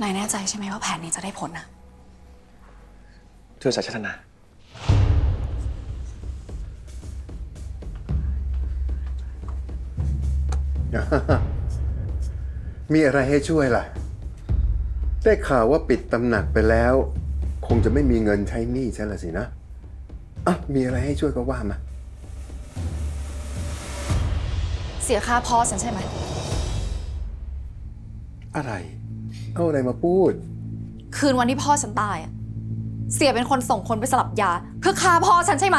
นายแน่ใจใช่ไหมว่าแผนนี้จะได้ผลนะเชื่อสายชาตนา มีอะไรให้ช่วยล่ะ ได้ข่าวว่าปิดตำหนักไปแล้ว คงจะไม่มีเงินใช้หนี้ฉันละสินะอะมีอะไรให้ช่วยก็ว่ามา เสียค่าพ่อฉันใช่ไหม อะไร เอาอะไรมาพูด คืนวันที่พ่อฉันตายอะเสียเป็นคนส่งคนไปสลับยา เพื่อฆ่าพ่อฉันใช่ไหม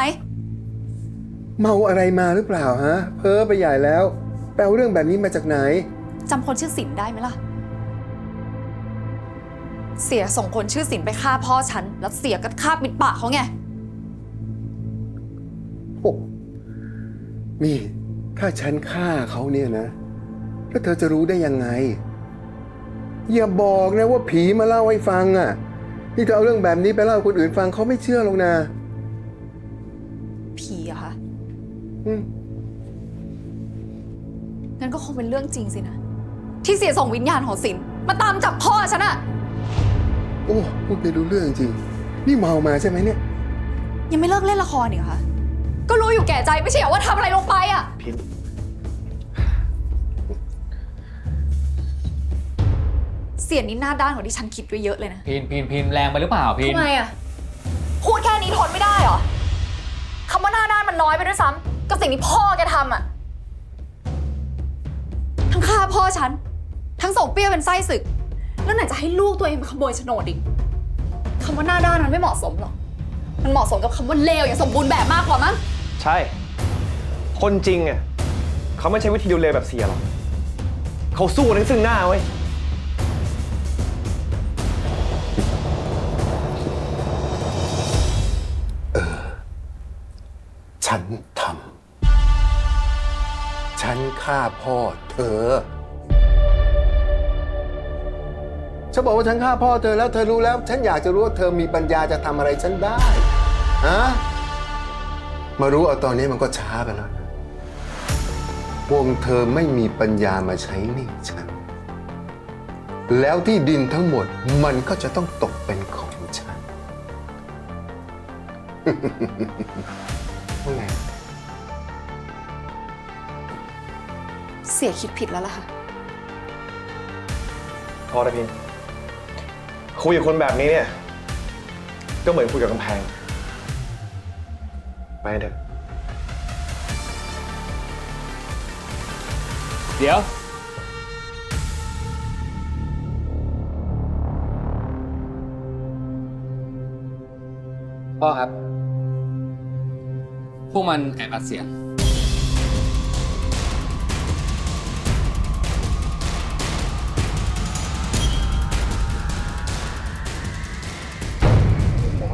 เมาอะไรมาหรือเปล่าฮะ เพ้อไปใหญ่แล้ว แปลเรื่องแบบนี้มาจากไหน จำคนชื่อสินได้ไหมล่ะ เสียส่งคนชื่อสินไปฆ่าพ่อฉัน แล้วเสียก็ฆ่าปิดปากเขาไง โอ้นี่ ถ้าฉันฆ่าเขาเนี่ยนะ แล้วเธอจะรู้ได้ยังไง อย่าบอกนะว่าผีมาเล่าให้ฟังอะ นี่เธอเอาเรื่องแบบนี้ไปเล่าให้คนอื่นฟังเขาไม่เชื่อหรอกนะผีอะคะอืมงั้นก็คงเป็นเรื่องจริงสินะ ที่เสียส่งวิญญาณของสินมาตามจับพ่อฉันอะโอ้พูดไปรู้เรื่องจริง นี่เมามาใช่ไหมเนี่ย ยังไม่เลิกเล่นละครอีกเหรอคะก็รู้อยู่แก่ใจไม่ใช่เหรอว่าทำอะไรลงไปอะ พิน เสียนี่หน้าด้านกว่าที่ฉันคิดไว้เยอะเลยนะพินพินพินแรงไปหรือเปล่าพินทำไมอะพูดแค่นี้ทนไม่ได้เหรอคำว่าหน้าด้านมันน้อยไปด้วยซ้ำกับสิ่งที่พ่อแกทำอะทั้งฆ่าพ่อฉัน ทั้งส่งเปรี้ยวเป็นไส้ศึก แล้วไหนจะให้ลูกตัวเองมาขโมยโฉนดอีกคำว่าหน้าด้านมันไม่เหมาะสมหรอกมันเหมาะสมกับคำว่าเลวอย่างสมบูรณ์แบบมากกว่ามั้งใช่ คนจริงอะเขาไม่ใช่วิธีดูแลแบบเสียหรอกเขาสู้กันทั้งซึ่งหน้าเว้ย ฉันทำ ฉันฆ่าพ่อเธอ ฉันบอกว่าฉันฆ่าพ่อเธอแล้วเธอรู้แล้ว ฉันอยากจะรู้ว่าเธอมีปัญญาจะทำอะไรฉันได้ ฮะ มารู้เอาตอนนี้มันก็ช้าไปแล้วนะวงเธอไม่มีปัญญามาใช้หนี้ฉัน แล้วที่ดินทั้งหมดมันก็จะต้องตกเป็นของฉัน ว่าไงเสียคิดผิดแล้วล่ะค่ะ พอละพินคุยกับคนแบบนี้เนี่ย ก็เหมือนคุยกับกำแพง ไปเถอะ เดี๋ยว พ่อครับพ วกมันแอบอัดเสียง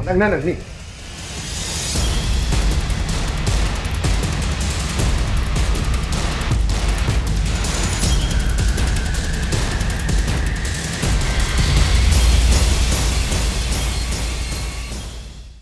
นั่นนั่นน่ะนี่